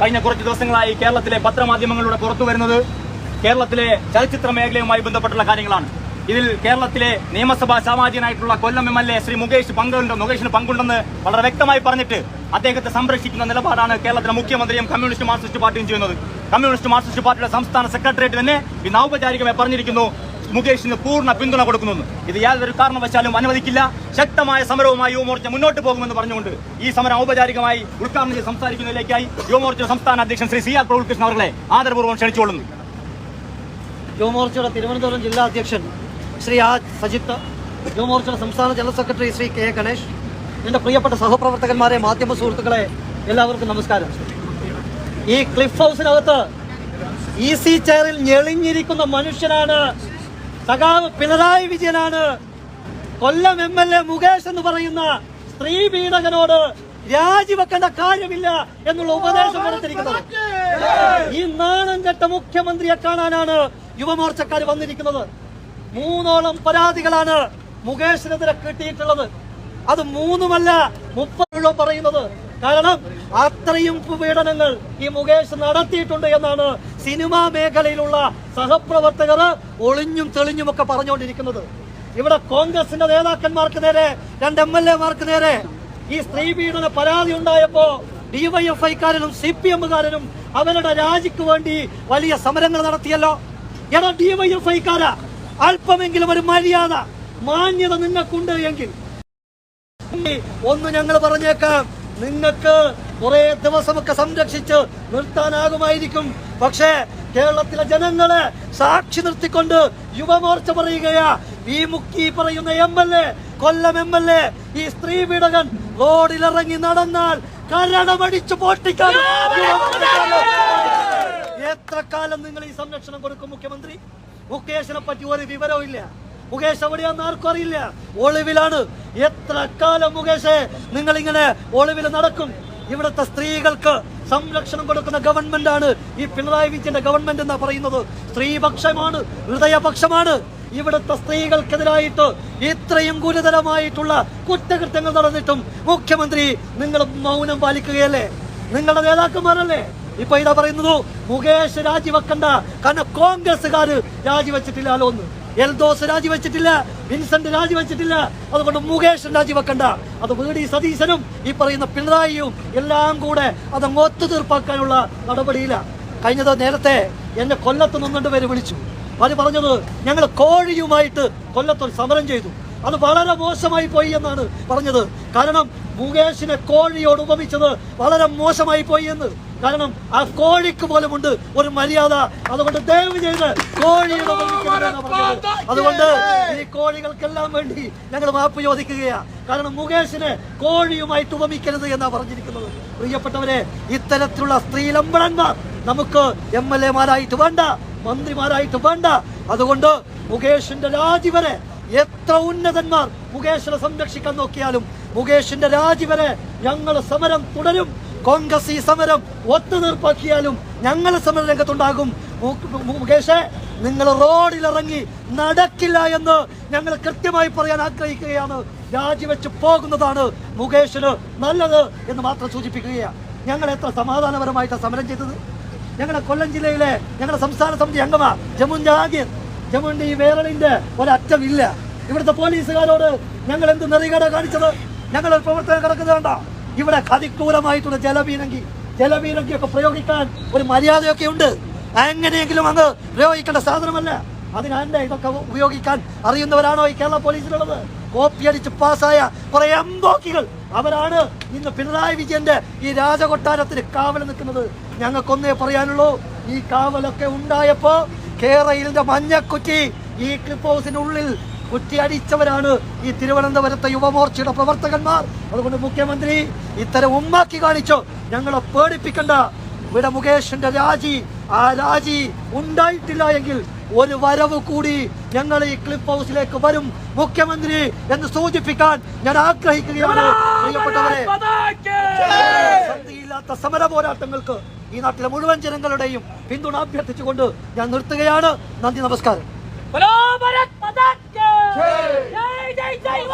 കഴിഞ്ഞ കുറച്ച് ദിവസങ്ങളായി കേരളത്തിലെ പത്രമാധ്യമങ്ങളിലൂടെ പുറത്തു വരുന്നത് കേരളത്തിലെ ചലച്ചിത്ര മേഖലയുമായി ബന്ധപ്പെട്ടുള്ള കാര്യങ്ങളാണ്. ഇതിൽ കേരളത്തിലെ നിയമസഭാ സാമാജികനായിട്ടുള്ള Kollam M L A Shri Mukesh പങ്കുണ്ട് മുകേഷിന് പങ്കുണ്ടെന്ന് വളരെ വ്യക്തമായി പറഞ്ഞിട്ട് അദ്ദേഹത്തെ സംരക്ഷിക്കുന്ന നിലപാടാണ് കേരളത്തിലെ മുഖ്യമന്ത്രിയും കമ്മ്യൂണിസ്റ്റ് മാർക്സിസ്റ്റ് പാർട്ടിയും ചെയ്യുന്നത്. കമ്മ്യൂണിസ്റ്റ് മാർക്സിസ്റ്റ് പാർട്ടിയുടെ സംസ്ഥാന സെക്രട്ടേറിയറ്റ് തന്നെ ഇന്ന് ഔപചാരികമായി പറഞ്ഞിരിക്കുന്നു മുകേഷിന് പൂർണ പിന്തുണ കൊടുക്കുന്നു ഇത് യാതൊരു കാരണവശാലും അനുവദിക്കില്ല. ശക്തമായ സമരവുമായി യുവമോർച്ച മുന്നോട്ട് പോകുമെന്ന് പറഞ്ഞുകൊണ്ട് ഈ സമരം ഔപചാരികമായി ഉദ്ഘാടനം ചെയ്ത് സംസാരിക്കുന്നതിലേക്കായി യുവമോർച്ച സംസ്ഥാന അധ്യക്ഷൻ ശ്രീ സി ആർ പ്രഭുകൃഷ്ണൻ അവരെ ആദരപൂർവം ക്ഷണിച്ചുകൊള്ളുന്നു. യുവമോർച്ചയുടെ തിരുവനന്തപുരം ജില്ലാ അധ്യക്ഷൻ ശ്രീ ആ സജിത്ത് യുവമോർച്ചയുടെ സംസ്ഥാന general secretary Shri K Ganesh എന്റെ പ്രിയപ്പെട്ട സഹപ്രവർത്തകന്മാരെ മാധ്യമ സുഹൃത്തുക്കളെ എല്ലാവർക്കും നമസ്കാരം. ഈ ക്ലിഫ് ഹൗസിനകത്ത് സി ചെയറിൽ ഞെളിഞ്ഞിരിക്കുന്ന മനുഷ്യനാണ് സഖാവ് പിണറായി വിജയനാണ്. Kollam M L A Mukesh എന്ന് പറയുന്ന സ്ത്രീ പീഡകനോട് രാജിവെക്കേണ്ട കാര്യമില്ല എന്നുള്ള ഉപദേശം കൊടുത്തിരിക്കുന്നത് ഈ നാണം കെട്ട മുഖ്യമന്ത്രിയെ കാണാനാണ് യുവമോർച്ചക്കാർ വന്നിരിക്കുന്നത്. മൂന്നോളം പരാതികളാണ് മുകേഷിനെതിരെ കിട്ടിയിട്ടുള്ളത്. അത് മൂന്നുമല്ല മുപ്പതോളം പറയുന്നത്. കാരണം അത്രയും പീഡനങ്ങൾ ഈ മുകേഷ് നടത്തിയിട്ടുണ്ട് എന്നാണ് സിനിമാ മേഖലയിലുള്ള സഹപ്രവർത്തകർ ഒളിഞ്ഞും തെളിഞ്ഞും ഒക്കെ പറഞ്ഞുകൊണ്ടിരിക്കുന്നത്. ഇവിടെ കോൺഗ്രസിന്റെ നേതാക്കന്മാർക്ക് നേരെ രണ്ട് എം എൽ എമാർക്ക് നേരെ ഈ സ്ത്രീ പീഡന പരാതി ഉണ്ടായപ്പോ ഡിവൈഎഫ്ഐക്കാരനും സി പി എമ്മുകാരനും അവരുടെ രാജിക്ക് വേണ്ടി വലിയ സമരങ്ങൾ നടത്തിയല്ലോ. എടാ ഡിവൈഎഫ്ഐക്കാര അല്പമെങ്കിലും ഒരു മര്യാദ മാന്യത നിങ്ങൾക്കുണ്ട് എങ്കിൽ. ഒന്ന് ഞങ്ങൾ പറഞ്ഞേക്കാം. നിങ്ങൾക്ക് കുറെ ദിവസമൊക്കെ സംരക്ഷിച്ച് നിർത്താനാകുമായിരിക്കും. പക്ഷേ കേരളത്തിലെ ജനങ്ങളെ സാക്ഷി നിർത്തിക്കൊണ്ട് യുവമോർച്ച പറയുകയാ. ഈ മുക്കി പറയുന്ന M L A Kollam M L A ഈ സ്ത്രീ പീഡകൻ റോഡിലിറങ്ങി നടന്നാൽ കരടമടിച്ചു പൊട്ടിക്കാൻ എത്ര കാലം നിങ്ങൾ ഈ സംരക്ഷണം കൊടുക്കും മുഖ്യമന്ത്രി? മുകേഷിനെ പറ്റി ഒരു വിവരവും ഇല്ല. മുകേഷ് എവിടെയാന്ന് ആർക്കും അറിയില്ല. ഒളിവിലാണ്. എത്ര കാലം മുകേഷ് നിങ്ങൾ ഇങ്ങനെ ഒളിവിൽ നടക്കും. ഇവിടുത്തെ സ്ത്രീകൾക്ക് സംരക്ഷണം കൊടുക്കുന്ന ഗവൺമെന്റ് ആണ് ഈ പിണറായി വിജയന്റെ ഗവൺമെന്റ് എന്നാ പറയുന്നത്. സ്ത്രീപക്ഷമാണ് ഹൃദയപക്ഷമാണ്. ഇവിടുത്തെ സ്ത്രീകൾക്കെതിരായിട്ട് ഇത്രയും ഗുരുതരമായിട്ടുള്ള കുറ്റകൃത്യങ്ങൾ നടന്നിട്ടും മുഖ്യമന്ത്രി നിങ്ങൾ മൗനം പാലിക്കുകയല്ലേ? നിങ്ങളുടെ നേതാക്കന്മാരല്ലേ? ഇപ്പൊ ഇതാ പറയുന്നത് മുകേഷ് രാജിവെക്കണ്ട. കാരണം കോൺഗ്രസ്സുകാര് രാജിവെച്ചിട്ടില്ലാലോ ഒന്ന് എൽദോസ് രാജിവെച്ചിട്ടില്ല വിൻസെന്റ് രാജിവെച്ചിട്ടില്ല. അതുകൊണ്ട് മുകേഷ് രാജിവെക്കണ്ട. അത് വി ഡി സതീശനും ഈ പറയുന്ന പിണറായിയും എല്ലാം കൂടെ അതങ്ങ് ഒത്തുതീർപ്പാക്കാനുള്ള നടപടിയില്ല കഴിഞ്ഞത് നേരത്തെ എന്നെ കൊല്ലത്ത് നിന്നുകൊണ്ട് പേര് വിളിച്ചു. അത് പറഞ്ഞത് ഞങ്ങൾ കോഴിയുമായിട്ട് കൊല്ലത്തൊരു സമരം ചെയ്തു. അത് വളരെ മോശമായി പോയി എന്നാണ് പറഞ്ഞത്. കാരണം മുകേഷിനെ കോഴിയോട് ഉപമിച്ചത് വളരെ മോശമായി പോയി എന്ന്. കാരണം ആ കോഴിക്ക് പോലുമുണ്ട് ഒരു മര്യാദ. അതുകൊണ്ട് ദയവ് ചെയ്ത് കോഴിയുടെ അതുകൊണ്ട് ഈ കോഴികൾക്കെല്ലാം വേണ്ടി ഞങ്ങൾ മാപ്പ് ചോദിക്കുകയാണ് കാരണം മുകേഷിനെ കോഴിയുമായിട്ട് ഉപമിക്കരുത് എന്നാ പറഞ്ഞിരിക്കുന്നത്. പ്രിയപ്പെട്ടവരെ ഇത്തരത്തിലുള്ള സ്ത്രീലമ്പടന്മാർ നമുക്ക് എം എൽ എമാരായിട്ട് വേണ്ട മന്ത്രിമാരായിട്ട് വേണ്ട. അതുകൊണ്ട് മുകേഷിന്റെ രാജി വരെ എത്ര ഉന്നതന്മാർ മുകേഷിനെ സംരക്ഷിക്കാൻ നോക്കിയാലും മുകേഷിന്റെ രാജി വരെ ഞങ്ങൾ സമരം തുടരും. കോൺഗ്രസ് ഈ സമരം ഒത്തുതീർപ്പാക്കിയാലും ഞങ്ങൾ സമര രംഗത്തുണ്ടാകും. മുകേഷ് നിങ്ങൾ റോഡിലിറങ്ങി നടക്കില്ല എന്ന് ഞങ്ങൾ കൃത്യമായി പറയാൻ ആഗ്രഹിക്കുകയാണ്. രാജിവെച്ച് പോകുന്നതാണ് മുകേഷിന് നല്ലത് എന്ന് മാത്രം സൂചിപ്പിക്കുകയാണ്. ഞങ്ങൾ എത്ര സമാധാനപരമായിട്ടാണ് സമരം ചെയ്തത്? ഞങ്ങളുടെ കൊല്ലം ജില്ലയിലെ ഞങ്ങളുടെ സംസ്ഥാന സമിതി അംഗമാണ് ജമുൻ ജഹാംഗീർ ജമുന്റെ ഈ വേറലിന്റെ ഒരറ്റമില്ല. ഇവിടുത്തെ പോലീസുകാരോട് ഞങ്ങൾ എന്ത് നെറികട കാണിച്ചത്? ഞങ്ങൾ പ്രവർത്തനം കിടക്കുന്നത് കണ്ട? ഇവിടെ അതിക്രൂരമായിട്ടുള്ള ജലപീരങ്കി ഒക്കെ പ്രയോഗിക്കാൻ ഒരു മര്യാദയൊക്കെ ഉണ്ട്. എങ്ങനെയെങ്കിലും അങ്ങ് പ്രയോഗിക്കേണ്ട സാധനമല്ല. അതിനെ ഇതൊക്കെ ഉപയോഗിക്കാൻ അറിയുന്നവരാണോ ഈ കേരള പോലീസിലുള്ളത്? കോപ്പി അടിച്ച് പാസ്സായ കുറെ എംബോക്കികൾ അവരാണ് ഇന്ന് പിണറായി വിജയന്റെ ഈ രാജകൊട്ടാരത്തിന് കാവൽ നിൽക്കുന്നത്. ഞങ്ങൾക്കൊന്നേ പറയാനുള്ളൂ ഈ കാവലൊക്കെ ഉണ്ടായപ്പോ കേരളയിലെ മഞ്ഞക്കുറ്റി ഈ ക്ലിഫ് ഹൗസിനുള്ളിൽ കുറ്റിയടിച്ചവരാണ് ഈ തിരുവനന്തപുരത്തെ യുവമോർച്ചയുടെ പ്രവർത്തകന്മാർ. അതുകൊണ്ട് മുഖ്യമന്ത്രി ഇത്തരം ഉമ്മാക്കി കാണിച്ചു. ഞങ്ങളെ പേടിപ്പിക്കണ്ട. ഇവിടെ മുകേഷിന്റെ രാജി ആ രാജി ഉണ്ടായിട്ടില്ല എങ്കിൽ ഒരു വരവ് കൂടി ഞങ്ങൾ ഈ ക്ലിപ്പ് ഹൗസിലേക്ക് വരും. മുഖ്യമന്ത്രി എന്ന് സൂചിപ്പിക്കാൻ ഞാൻ ആഗ്രഹിക്കുകയാണ്. പ്രിയപ്പെട്ടവരെ സന്ധിയില്ലാത്ത സമര പോരാട്ടങ്ങൾക്ക് ഈ നാട്ടിലെ മുഴുവൻ ജനങ്ങളുടെയും പിന്തുണ അഭ്യർത്ഥിച്ചുകൊണ്ട് ഞാൻ നിർത്തുകയാണ്. നന്ദി നമസ്കാരം. ജയ് ജയ് ജയ്